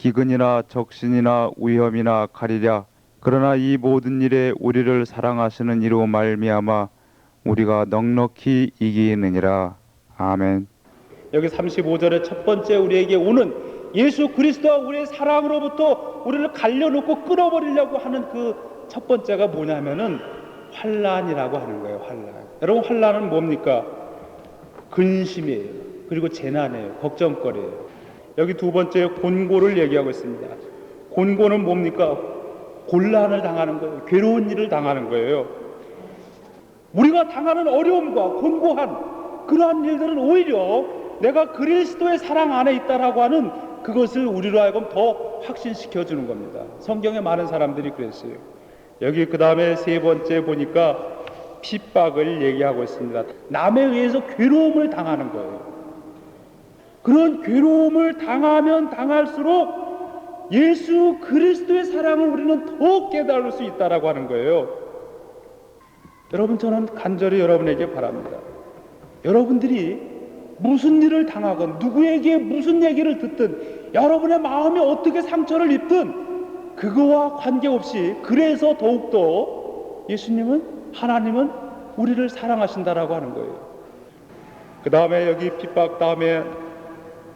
기근이나 적신이나 위험이나 가리랴 그러나 이 모든 일에 우리를 사랑하시는 이로 말미암아 우리가 넉넉히 이기느니라 아멘. 여기 35절의 첫 번째 우리에게 오는 예수 그리스도와 우리의 사랑으로부터 우리를 갈려놓고 끊어버리려고 하는 그 첫 번째가 뭐냐면은 환란이라고 하는 거예요. 환란. 여러분 환란은 뭡니까? 근심이에요. 그리고 재난이에요. 걱정거리예요. 여기 두 번째 곤고를 얘기하고 있습니다. 곤고는 뭡니까? 곤란을 당하는 거예요. 괴로운 일을 당하는 거예요. 우리가 당하는 어려움과 곤고한 그러한 일들은 오히려 내가 그리스도의 사랑 안에 있다라고 하는 그것을 우리로 하여금 더 확신시켜 주는 겁니다. 성경에 많은 사람들이 그랬어요. 여기 그 다음에 세 번째 보니까 핍박을 얘기하고 있습니다. 남에 의해서 괴로움을 당하는 거예요. 그런 괴로움을 당하면 당할수록 예수 그리스도의 사랑을 우리는 더 깨달을 수 있다라고 하는 거예요. 여러분 저는 간절히 여러분에게 바랍니다. 여러분들이 무슨 일을 당하건 누구에게 무슨 얘기를 듣든 여러분의 마음이 어떻게 상처를 입든 그거와 관계없이 그래서 더욱더 예수님은 하나님은 우리를 사랑하신다라고 하는 거예요. 그 다음에 여기 핍박 다음에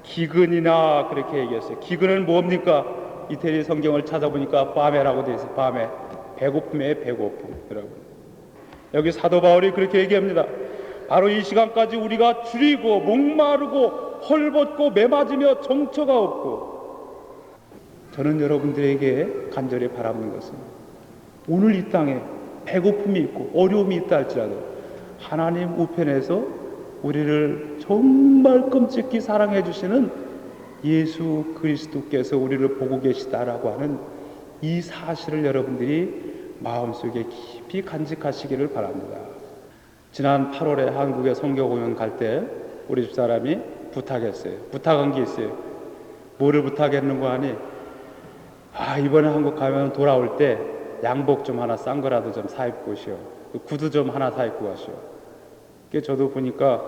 기근이나 그렇게 얘기했어요. 기근은 뭡니까? 이태리 성경을 찾아보니까 밤에라고 되어 있어요. 밤에 배고픔에 배고픔 여러분. 여기 사도 바울이 그렇게 얘기합니다. 바로 이 시간까지 우리가 줄이고 목마르고 헐벗고 매맞으며 정처가 없고 저는 여러분들에게 간절히 바라는 것은 오늘 이 땅에 배고픔이 있고 어려움이 있다 할지라도 하나님 우편에서 우리를 정말 끔찍히 사랑해 주시는 예수 그리스도께서 우리를 보고 계시다라고 하는 이 사실을 여러분들이 마음속에 깊이 간직하시기를 바랍니다. 지난 8월에 한국에 선교 공연 갈 때 우리 집 사람이 부탁했어요. 부탁한 게 있어요. 뭐를 부탁했는고 하니 아 이번에 한국 가면 돌아올 때 양복 좀 하나 싼 거라도 좀 사 입고 오시오. 구두 좀 하나 사 입고 가시오. 그 저도 보니까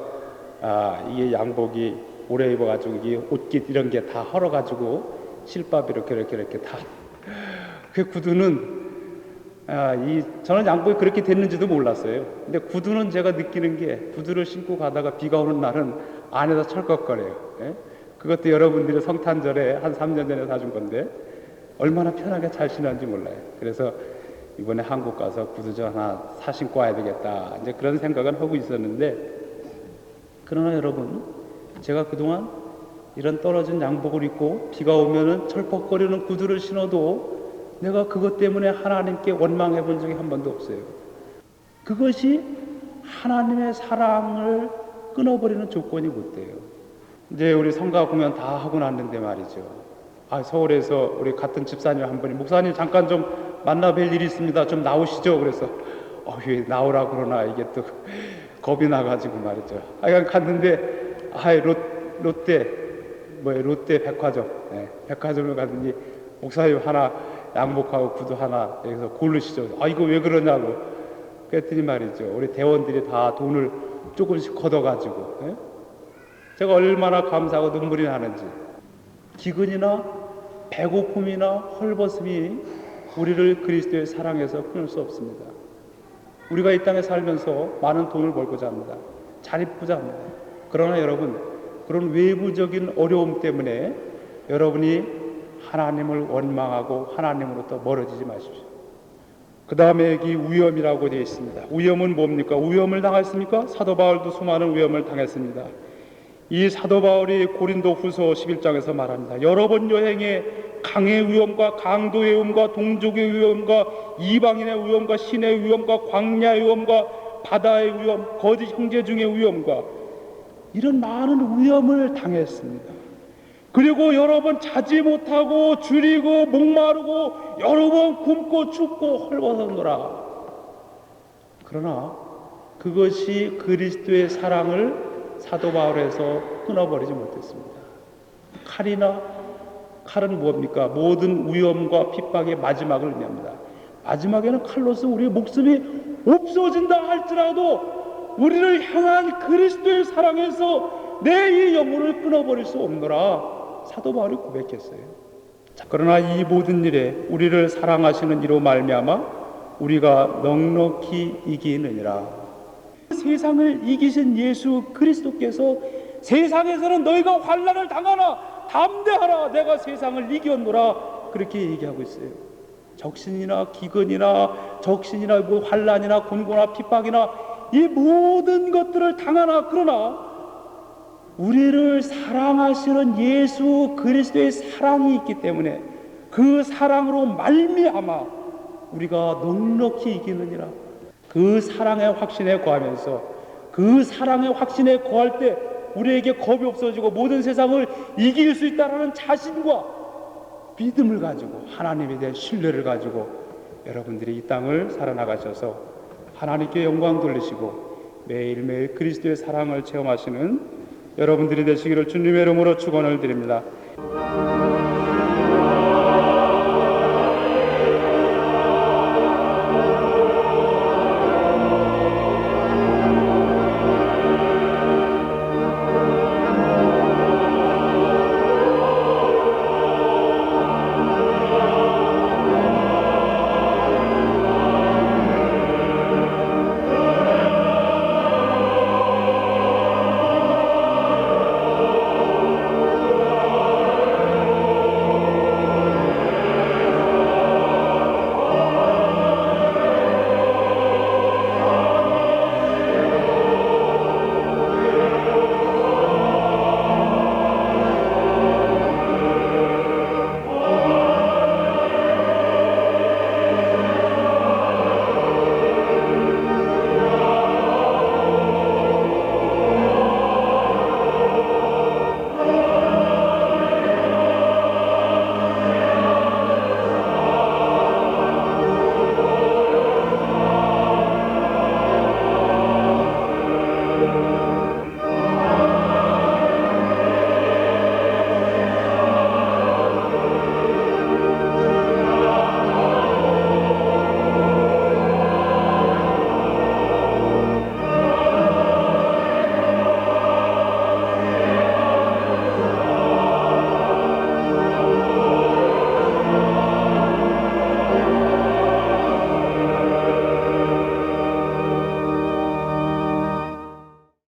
아 이게 양복이 오래 입어가지고 이게 옷깃 이런 게 다 헐어가지고 실밥 이렇게 이렇게 이렇게 다. 그 구두는 아, 이 저는 양복이 그렇게 됐는지도 몰랐어요. 근데 구두는 제가 느끼는 게 구두를 신고 가다가 비가 오는 날은 안에서 철컥거려요. 예? 그것도 여러분들이 성탄절에 한 3년 전에 사준 건데 얼마나 편하게 잘 신었는지 몰라요. 그래서 이번에 한국 가서 구두 좀 하나 사 신고 와야 되겠다. 이제 그런 생각은 하고 있었는데 그러나 여러분 제가 그동안 이런 떨어진 양복을 입고 비가 오면은 철퍽거리는 구두를 신어도 내가 그것 때문에 하나님께 원망해 본 적이 한 번도 없어요. 그것이 하나님의 사랑을 끊어버리는 조건이 못 돼요. 이제 우리 성가 공연 다 하고 났는데 말이죠. 아, 서울에서 우리 같은 집사님 한 분이 목사님 잠깐 좀 만나 뵐 일이 있습니다. 좀 나오시죠. 그래서 어, 왜 나오라 그러나 이게 또 겁이 나가지고 말이죠. 아, 그냥 갔는데 아, 롯, 롯데 뭐예요? 롯데 백화점. 네, 백화점을 갔더니 목사님 하나 양복하고 구두 하나 여기서 고르시죠. 아 이거 왜 그러냐고. 그랬더니 말이죠. 우리 대원들이 다 돈을 조금씩 걷어가지고 예? 제가 얼마나 감사하고 눈물이 나는지 기근이나 배고픔이나 헐벗음이 우리를 그리스도의 사랑에서 끊을 수 없습니다. 우리가 이 땅에 살면서 많은 돈을 벌고자 합니다. 잘 입고자 합니다. 그러나 여러분 그런 외부적인 어려움 때문에 여러분이 하나님을 원망하고 하나님으로부터 멀어지지 마십시오. 그 다음에 여기 위험이라고 되어 있습니다. 위험은 뭡니까? 위험을 당했습니까? 사도 바울도 수많은 위험을 당했습니다. 이 사도 바울이 고린도 후서 11장에서 말합니다. 여러 번 여행에 강의 위험과 강도의 위험과 동족의 위험과 이방인의 위험과 신의 위험과 광야의 위험과 바다의 위험, 거짓 형제 중의 위험과 이런 많은 위험을 당했습니다. 그리고 여러 번 자지 못하고 줄이고 목마르고 여러 번 굶고 춥고 헐벗었노라. 그러나 그것이 그리스도의 사랑을 사도 바울에서 끊어버리지 못했습니다. 칼이나 칼은 뭡니까? 모든 위험과 핍박의 마지막을 의미합니다. 마지막에는 칼로서 우리의 목숨이 없어진다 할지라도 우리를 향한 그리스도의 사랑에서 내 이 영혼을 끊어버릴 수 없노라. 사도 바울이 고백했어요. 자, 그러나 이 모든 일에 우리를 사랑하시는 이로 말미암아 우리가 넉넉히 이기느니라. 세상을 이기신 예수 그리스도께서 세상에서는 너희가 환난을 당하나 담대하라 내가 세상을 이겼노라 그렇게 얘기하고 있어요. 적신이나 기근이나 적신이나 뭐 환난이나 곤고나 핍박이나 이 모든 것들을 당하나 그러나 우리를 사랑하시는 예수 그리스도의 사랑이 있기 때문에 그 사랑으로 말미암아 우리가 넉넉히 이기느니라. 그 사랑의 확신에 거하면서 그 사랑의 확신에 거할 때 우리에게 겁이 없어지고 모든 세상을 이길 수 있다라는 자신과 믿음을 가지고 하나님에 대한 신뢰를 가지고 여러분들이 이 땅을 살아나가셔서 하나님께 영광 돌리시고 매일매일 그리스도의 사랑을 체험하시는 여러분들이 되시기를 주님의 이름으로 축원을 드립니다.